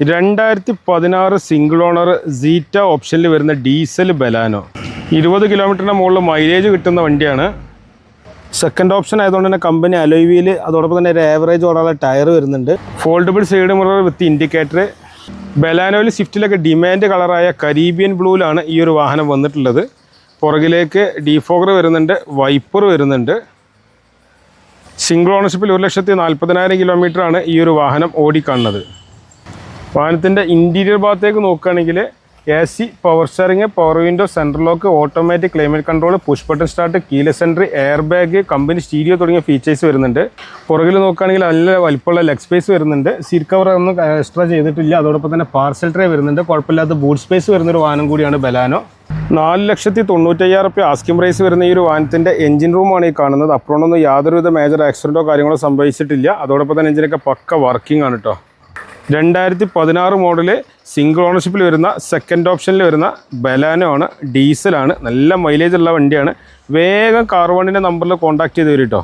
രണ്ടായിരത്തി പതിനാറ് single owner സീറ്റ ഓപ്ഷനിൽ വരുന്ന ഡീസൽ ബലാനോ. ഇരുപത് കിലോമീറ്ററിന് മുകളിൽ മൈലേജ് കിട്ടുന്ന വണ്ടിയാണ്. സെക്കൻഡ് ഓപ്ഷൻ ആയതുകൊണ്ട് തന്നെ കമ്പനി അലോയ് അതോടൊപ്പം തന്നെ ഒരു ആവറേജ് ഓടാനുള്ള ടയർ വരുന്നുണ്ട്. Foldable side mirror with indicator ബലാനോയിൽ സ്വിഫ്റ്റിലൊക്കെ ഡിമാൻഡ് കളറായ കരീബിയൻ ബ്ലൂവിലാണ് ഈ ഒരു വാഹനം വന്നിട്ടുള്ളത്. പുറകിലേക്ക് ഡിഫോഗർ വരുന്നുണ്ട് വൈപ്പർ വരുന്നുണ്ട്. സിംഗിൾ ഓണർഷിപ്പിൽ ഒരു ലക്ഷത്തി നാൽപ്പതിനായിരം കിലോമീറ്ററാണ് ഈ ഒരു വാഹനം ഓടിക്കാണുന്നത് വാഹനത്തിന്റെ ഇന്റീരിയർ ഭാഗത്തേക്ക് നോക്കുകയാണെങ്കിൽ A C power steering power window central lock automatic climate control push button start കീല centre air bag company stereo തുടങ്ങിയ ഫീച്ചേഴ്സ് വരുന്നുണ്ട്. പുറകിൽ നോക്കുകയാണെങ്കിൽ നല്ല വലിപ്പമുള്ള ലെഗ് സ്പേസ് വരുന്നുണ്ട്. സീറ്റ് കവർ ഒന്നും എക്സ്ട്രാ ചെയ്തിട്ടില്ല. അതോടൊപ്പം തന്നെ പാർസൽ ട്രേ വരുന്നുണ്ട്. കുഴപ്പമില്ലാത്ത ബൂട്ട് സ്പേസ് വരുന്നൊരു വാഹനം കൂടിയാണ് ബലാനോ നാല് ലക്ഷത്തി തൊണ്ണൂറ്റയ്യായിരം റുപ്യ ആസ്കിം പ്രൈസ് വരുന്ന ഈ ഒരു വാഹനത്തിന്റെ എഞ്ചിൻ റൂമാണ് ഈ കാണുന്നത്. അപ്പുറമൊന്നും യാതൊരുവിധ മേജർ ആക്സിഡന്റോ കാര്യങ്ങളോ സംഭവിച്ചിട്ടില്ല. അതോടൊപ്പം തന്നെ എഞ്ചിനൊക്കെ പക്ക വർക്കിംഗ് ആണ് കേട്ടോ രണ്ടായിരത്തി പതിനാറ് മോഡൽ സിംഗിൾ ഓണർഷിപ്പിൽ വരുന്ന സെക്കൻഡ് ഓപ്ഷനിൽ വരുന്ന ബലാനോ ആണ്. ഡീസലാണ് നല്ല മൈലേജ് ഉള്ള വണ്ടിയാണ്. വേഗം കാർവണ്ടിന്റെ നമ്പറിൽ കോൺടാക്ട് ചെയ്ത് വരും കേട്ടോ